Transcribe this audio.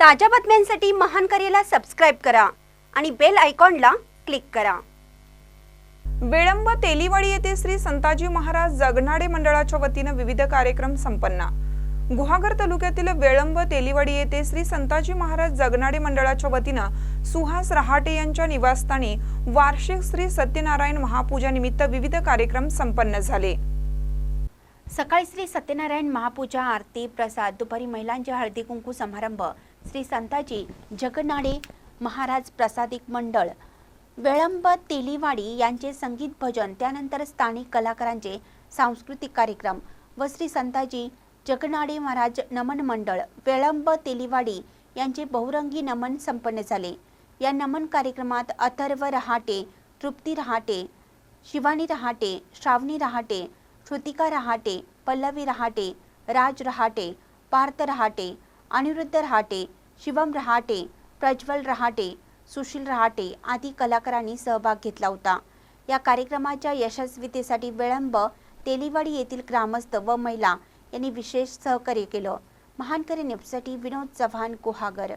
ताज्या बातम्यांसाठी महान करेला सबस्क्राईब करा आणि बेल आयकॉनला क्लिक करा. विळंब तेलीवाडी येथे श्री संताजी महाराज जगनाडे मंडळाच्या वतीनं विविध कार्यक्रम संपन्न. गुहागर तालुक्यातील वेळंब तेलीवाडी येथे श्री संताजी महाराज जगनाडे मंडळाच्या वतीनं सुहास रहाटे यांच्या निवासस्थानी वार्षिक श्री सत्यनारायण महापूजा निमित्त विविध कार्यक्रम संपन्न झाले. सकाळी श्री सत्यनारायण महापूजा आरती प्रसाद दुपारी महिलांचे हळदी कुंकू समारंभ श्री संताजी जगनाडे महाराज प्रसादिक मंडळ वेळंब तेलीवाडी यांचे संगीत भजन त्यानंतर स्थानिक कलाकारांचे सांस्कृतिक कार्यक्रम व श्री संताजी जगनाडे महाराज नमन मंडळ वेळंब तेलीवाडी यांचे बहुरंगी नमन संपन्न झाले. या नमन कार्यक्रमात अथर्व रहाटे तृप्ती रहाटे शिवानी रहाटे श्रावणी रहाटे श्रुतिका रहाटे पल्लवी रहाटे राज रहाटे पार्थ रहाटे अनिरुद्ध रहाटे शिवम रहाटे प्रज्वल रहाटे सुशील रहाटे आदी कलाकारांनी सहभाग घेतला होता. या कार्यक्रमाच्या यशस्वीतेसाठी विळंब तेलीवाडी येथील ग्रामस्थ व महिला यांनी विशेष सहकार्य केलं. महानकरी न्यूजसाठी विनोद चव्हाण गुहागर.